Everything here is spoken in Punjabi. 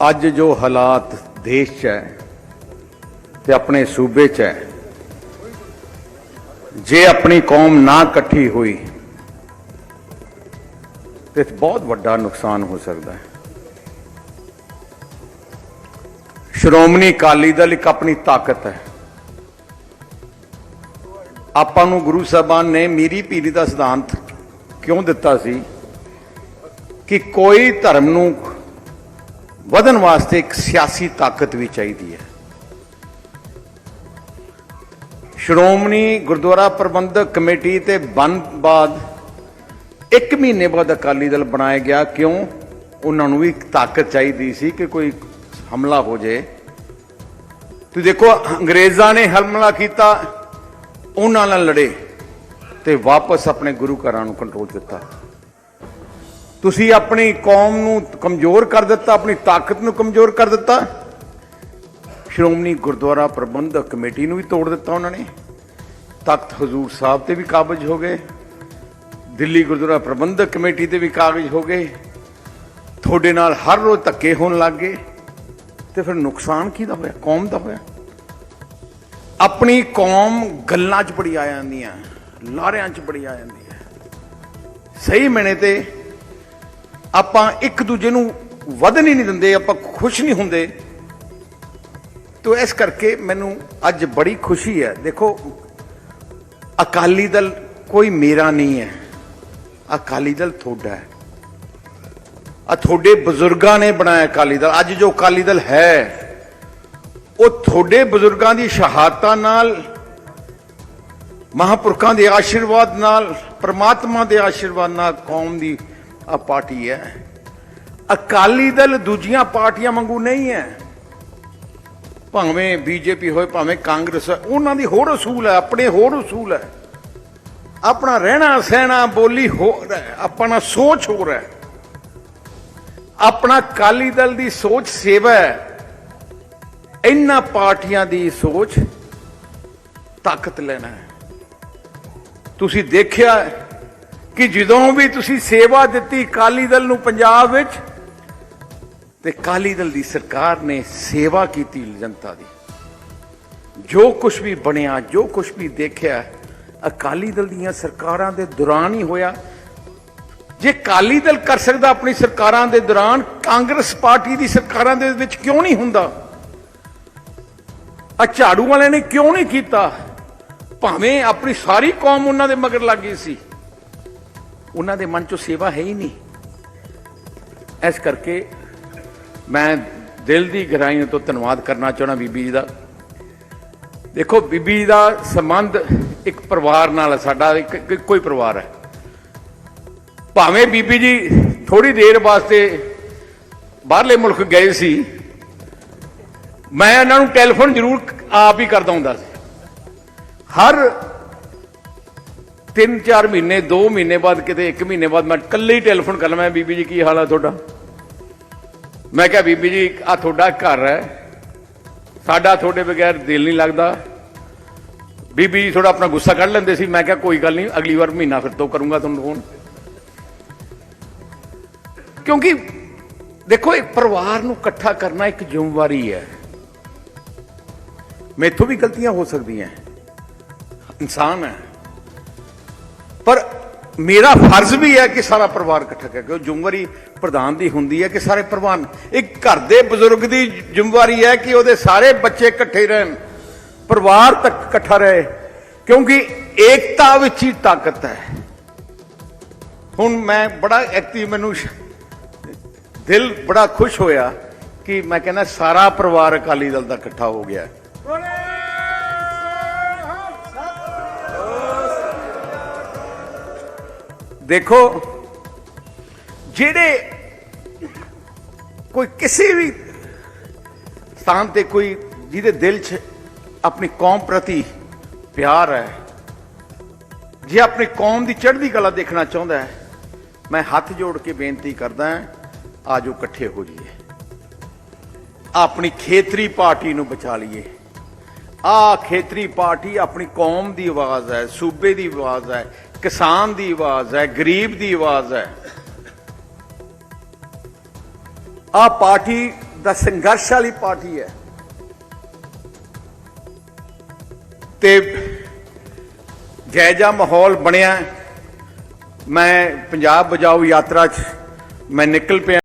ਅੱਜ ਜੋ ਹਾਲਾਤ ਦੇਸ਼ 'ਚ ਹੈ ਤੇ ਆਪਣੇ ਸੂਬੇ 'ਚ ਹੈ, ਜੇ ਆਪਣੀ ਕੌਮ ਨਾ ਇਕੱਠੀ ਹੋਈ, ਤੇ ਬਹੁਤ ਵੱਡਾ ਨੁਕਸਾਨ ਹੋ ਸਕਦਾ ਹੈ। ਸ਼੍ਰੋਮਣੀ ਅਕਾਲੀ ਦਲ ਇੱਕ ਆਪਣੀ ਤਾਕਤ ਹੈ। ਆਪਾਂ ਨੂੰ ਗੁਰੂ ਸਾਹਿਬਾਨ ਨੇ ਮੀਰੀ ਪੀਰੀ ਦਾ ਸਿਧਾਂਤ ਕਿਉਂ ਦਿੱਤਾ ਸੀ ਕਿ ਕੋਈ ਧਰਮ ਨੂੰ ਵਧਣ ਵਾਸਤੇ ਇੱਕ ਸਿਆਸੀ ਤਾਕਤ ਵੀ ਚਾਹੀਦੀ ਹੈ। ਸ਼੍ਰੋਮਣੀ ਗੁਰਦੁਆਰਾ ਪ੍ਰਬੰਧਕ ਕਮੇਟੀ ਤੇ ਬੰਦ ਬਾਅਦ ਇੱਕ ਮਹੀਨੇ ਬਾਅਦ ਅਕਾਲੀ ਦਲ ਬਣਾਇਆ ਗਿਆ, ਕਿਉਂ? ਉਹਨਾਂ ਨੂੰ ਵੀ ਤਾਕਤ ਚਾਹੀਦੀ ਸੀ ਕਿ ਕੋਈ ਹਮਲਾ ਹੋ ਜਾਏ ਤੁਸੀਂ ਦੇਖੋ, ਅੰਗਰੇਜ਼ਾਂ ਨੇ ਹਮਲਾ ਕੀਤਾ, ਉਹਨਾਂ ਨਾਲ ਲੜੇ ਤੇ ਵਾਪਸ ਆਪਣੇ ਗੁਰੂ ਘਰਾਂ ਨੂੰ ਕੰਟਰੋਲ ਦਿੱਤਾ ਤੁਸੀਂ ਆਪਣੀ ਕੌਮ ਨੂੰ ਕਮਜ਼ੋਰ ਕਰ ਦਿੱਤਾ, ਆਪਣੀ ਤਾਕਤ ਨੂੰ ਕਮਜ਼ੋਰ ਕਰ ਦਿੱਤਾ। ਸ਼੍ਰੋਮਣੀ ਗੁਰਦੁਆਰਾ ਪ੍ਰਬੰਧਕ ਕਮੇਟੀ ਨੂੰ ਵੀ ਤੋੜ ਦਿੱਤਾ ਉਹਨਾਂ ਨੇ। ਤਖਤ ਹਜ਼ੂਰ ਸਾਹਿਬ ਤੇ ਵੀ ਕਾਬਜ ਹੋ ਗਏ। ਦਿੱਲੀ ਗੁਰਦੁਆਰਾ ਪ੍ਰਬੰਧਕ ਕਮੇਟੀ ਤੇ ਵੀ ਕਾਬਜ਼ ਹੋ ਗਏ। ਤੁਹਾਡੇ ਨਾਲ ਹਰ ਰੋਜ਼ ਧੱਕੇ ਹੋਣ ਲੱਗ ਗਏ। ਤੇ ਫਿਰ ਨੁਕਸਾਨ ਕਿਹਦਾ ਹੋਇਆ? ਕੌਮ ਦਾ ਹੋਇਆ? ਆਪਣੀ ਕੌਮ ਗੱਲਾਂ 'ਚ ਬੜੀ ਆ ਜਾਂਦੀਆਂ ਲਾਰਿਆਂ 'ਚ ਬੜੀ ਆ ਜਾਂਦੀ ਹੈ ਸਹੀ ਮੈਨੇ ਤੇ ਆਪਾਂ ਇੱਕ ਦੂਜੇ ਨੂੰ ਵਧਣ ਹੀ ਨਹੀਂ ਦਿੰਦੇ, ਆਪਾਂ ਖੁਸ਼ ਨਹੀਂ ਹੁੰਦੇ। ਤੋ ਇਸ ਕਰਕੇ ਮੈਨੂੰ ਅੱਜ ਬੜੀ ਖੁਸ਼ੀ ਹੈ। ਦੇਖੋ, ਅਕਾਲੀ ਦਲ ਕੋਈ ਮੇਰਾ ਨਹੀਂ ਹੈ। ਅਕਾਲੀ ਦਲ ਤੁਹਾਡਾ ਹੈ। ਆ ਤੁਹਾਡੇ ਬਜ਼ੁਰਗਾਂ ਨੇ ਬਣਾਇਆ ਅਕਾਲੀ ਦਲ। ਅੱਜ ਜੋ ਅਕਾਲੀ ਦਲ ਹੈ, ਉਹ ਤੁਹਾਡੇ ਬਜ਼ੁਰਗਾਂ ਦੀ ਸ਼ਹਾਦਤਾਂ ਨਾਲ, ਮਹਾਪੁਰਖਾਂ ਦੇ ਆਸ਼ੀਰਵਾਦ ਨਾਲ, ਪ੍ਰਮਾਤਮਾ ਦੇ ਆਸ਼ੀਰਵਾਦ ਨਾਲ ਕੌਮ ਦੀ ਪਾਰਟੀ ਹੈ। ਅਕਾਲੀ ਦਲ ਦੂਜੀਆਂ ਪਾਰਟੀਆਂ ਵਾਂਗੂ ਨਹੀਂ ਹੈ। ਭਾਵੇਂ ਬੀਜੇਪੀ ਹੋਏ, ਭਾਵੇਂ ਕਾਂਗਰਸ ਹੈ ਉਹਨਾਂ ਦੀ ਹੋਰ ਅਸੂਲ ਹੈ, ਆਪਣੇ ਹੋਰ ਅਸੂਲ ਹੈ। ਆਪਣਾ ਰਹਿਣਾ, ਸਹਿਣਾ, ਬੋਲੀ ਹੋਰ ਹੈ, ਆਪਣਾ ਸੋਚ ਹੋਰ ਹੈ। ਆਪਣਾ ਅਕਾਲੀ ਦਲ ਦੀ ਸੋਚ ਸੇਵਾ ਹੈ। ਇਹਨਾਂ ਪਾਰਟੀਆਂ ਦੀ ਸੋਚ ਤਾਕਤ ਲੈਣਾ ਹੈ। ਤੁਸੀਂ ਦੇਖਿਆ ਕਿ ਜਦੋਂ ਵੀ ਤੁਸੀਂ ਸੇਵਾ ਦਿੱਤੀ ਅਕਾਲੀ ਦਲ ਨੂੰ ਪੰਜਾਬ ਵਿੱਚ, ਤੇ ਅਕਾਲੀ ਦਲ ਦੀ ਸਰਕਾਰ ਨੇ ਸੇਵਾ ਕੀਤੀ ਜਨਤਾ ਦੀ। ਜੋ ਕੁਝ ਵੀ ਬਣਿਆ, ਜੋ ਕੁਝ ਵੀ ਦੇਖਿਆ, ਅਕਾਲੀ ਦਲ ਦੀਆਂ ਸਰਕਾਰਾਂ ਦੇ ਦੌਰਾਨ ਹੀ ਹੋਇਆ। ਜੇ ਅਕਾਲੀ ਦਲ ਕਰ ਸਕਦਾ ਆਪਣੀ ਸਰਕਾਰਾਂ ਦੇ ਦੌਰਾਨ, ਕਾਂਗਰਸ ਪਾਰਟੀ ਦੀ ਸਰਕਾਰਾਂ ਦੇ ਵਿੱਚ ਕਿਉਂ ਨਹੀਂ ਹੁੰਦਾ? ਆ ਝਾੜੂ ਵਾਲਿਆਂ ਨੇ ਕਿਉਂ ਨਹੀਂ ਕੀਤਾ? ਭਾਵੇਂ ਆਪਣੀ ਸਾਰੀ ਕੌਮ ਉਹਨਾਂ ਦੇ ਮਗਰ ਲੱਗ ਗਈ ਸੀ। ਉਹਨਾਂ ਦੇ ਮਨ 'ਚ ਸੇਵਾ ਹੈ ਹੀ ਨਹੀਂ। ਇਸ ਕਰਕੇ ਮੈਂ ਦਿਲ ਦੀ ਗਹਿਰਾਈਆਂ ਤੋਂ ਧੰਨਵਾਦ ਕਰਨਾ ਚਾਹਣਾ ਬੀਬੀ ਜੀ ਦਾ। ਦੇਖੋ, ਬੀਬੀ ਜੀ ਦਾ ਸੰਬੰਧ ਇੱਕ ਪਰਿਵਾਰ ਨਾਲ ਹੈ, ਸਾਡਾ ਇੱਕ, ਇੱਕੋ ਹੀ ਪਰਿਵਾਰ ਹੈ। ਭਾਵੇਂ ਬੀਬੀ ਜੀ ਥੋੜੀ ਦੇਰ ਵਾਸਤੇ ਬਾਹਰਲੇ ਮੁਲਕ ਗਏ ਸੀ, ਮੈਂ ਇਹਨਾਂ ਨੂੰ ਟੈਲੀਫੋਨ ਜ਼ਰੂਰ ਆਪ ਹੀ ਕਰਦਾ ਹੁੰਦਾ ਸੀ। ਹਰ 3-4 ਮਹੀਨੇ 2 ਮਹੀਨੇ ਬਾਅਦ ਕਿਤੇ 1 ਮਹੀਨੇ ਬਾਅਦ ਮੈਂ ਇਕੱਲੇ ਹੀ ਟੈਲੀਫੋਨ ਕਰ ਲਵਾਂ ਬੀਬੀ ਜੀ, ਕੀ ਹਾਲ ਹੈ ਤੁਹਾਡਾ? ਮੈਂ ਕਿਹਾ, ਬੀਬੀ ਜੀ ਆ ਤੁਹਾਡਾ ਘਰ ਹੈ। ਸਾਡਾ ਤੁਹਾਡੇ ਬਗੈਰ ਦਿਲ ਨਹੀਂ ਲੱਗਦਾ। ਬੀਬੀ ਜੀ ਥੋੜਾ ਆਪਣਾ ਗੁੱਸਾ ਕੱਢ ਲੈਂਦੇ ਸੀ, ਮੈਂ ਕਿਹਾ, ਕੋਈ ਗੱਲ ਨਹੀਂ, ਅਗਲੀ ਵਾਰ ਮਹੀਨਾ ਫਿਰ ਤੋਂ ਕਰੂੰਗਾ ਤੁਹਾਨੂੰ ਫੋਨ ਕਿਉਂਕਿ ਦੇਖੋ, ਇੱਕ ਪਰਿਵਾਰ ਨੂੰ ਇਕੱਠਾ ਕਰਨਾ ਇੱਕ ਜ਼ਿੰਮੇਵਾਰੀ ਹੈ। ਮੈਥੋਂ ਵੀ ਗਲਤੀਆਂ ਹੋ ਸਕਦੀਆਂ। ਇਨਸਾਨ ਹੈ। ਪਰ ਮੇਰਾ ਫਰਜ਼ ਵੀ ਹੈ ਕਿ ਸਾਰਾ ਪਰਿਵਾਰ ਇਕੱਠਾ ਕਰਕੇ ਉਹ ਜ਼ਿੰਮੇਵਾਰੀ ਪ੍ਰਧਾਨ ਦੀ ਹੁੰਦੀ ਹੈ ਕਿ ਸਾਰੇ ਪਰਿਵਾਰ ਇੱਕ ਘਰ ਦੇ ਬਜ਼ੁਰਗ ਦੀ ਜ਼ਿੰਮੇਵਾਰੀ ਹੈ ਕਿ ਉਹਦੇ ਸਾਰੇ ਬੱਚੇ ਇਕੱਠੇ ਰਹਿਣ, ਪਰਿਵਾਰ ਤੱਕ ਇਕੱਠਾ ਰਹੇ, ਕਿਉਂਕਿ ਏਕਤਾ ਵਿੱਚ ਹੀ ਤਾਕਤ ਹੈ। ਹੁਣ ਮੈਂ ਬੜਾ ਐਕਟਿਵ ਮੈਨੂੰ ਦਿਲ ਬੜਾ ਖੁਸ਼ ਹੋਇਆ ਕਿ ਮੈਂ ਕਹਿੰਦਾ ਸਾਰਾ ਪਰਿਵਾਰ ਅਕਾਲੀ ਦਲ ਦਾ ਇਕੱਠਾ ਹੋ ਗਿਆ। ਦੇਖੋ, ਜਿਹੜੇ ਕੋਈ ਕਿਸੇ ਵੀ ਸਥਾਨ ਤੇ ਕੋਈ ਜਿਹਦੇ ਦਿਲ 'ਚ ਆਪਣੀ ਕੌਮ ਪ੍ਰਤੀ ਪਿਆਰ ਹੈ, ਜੇ ਆਪਣੀ ਕੌਮ ਦੀ ਚੜ੍ਹਦੀ ਕਲਾ ਦੇਖਣਾ ਚਾਹੁੰਦਾ ਹੈ, ਮੈਂ ਹੱਥ ਜੋੜ ਕੇ ਬੇਨਤੀ ਕਰਦਾ ਹਾਂ, ਆਜੋ ਇਕੱਠੇ ਹੋ ਜਾਈਏ। ਆਪਣੀ ਖੇਤਰੀ ਪਾਰਟੀ ਨੂੰ ਬਚਾ ਲਈਏ। ਆ ਖੇਤਰੀ ਪਾਰਟੀ ਆਪਣੀ ਕੌਮ ਦੀ ਆਵਾਜ਼ ਹੈ, ਸੂਬੇ ਦੀ ਆਵਾਜ਼ ਹੈ ਕਿਸਾਨ ਦੀ ਆਵਾਜ਼ ਹੈ, ਗਰੀਬ ਦੀ ਆਵਾਜ਼ ਹੈ। ਆ ਪਾਰਟੀ ਦਾ ਸੰਘਰਸ਼ ਵਾਲੀ ਪਾਰਟੀ ਹੈ। ਤੇ ਜੈਜਾ ਮਾਹੌਲ ਬਣਿਆ। ਮੈਂ ਪੰਜਾਬ ਬਜਾਓ ਯਾਤਰਾ 'ਚ ਮੈਂ ਨਿਕਲ ਪਿਆ।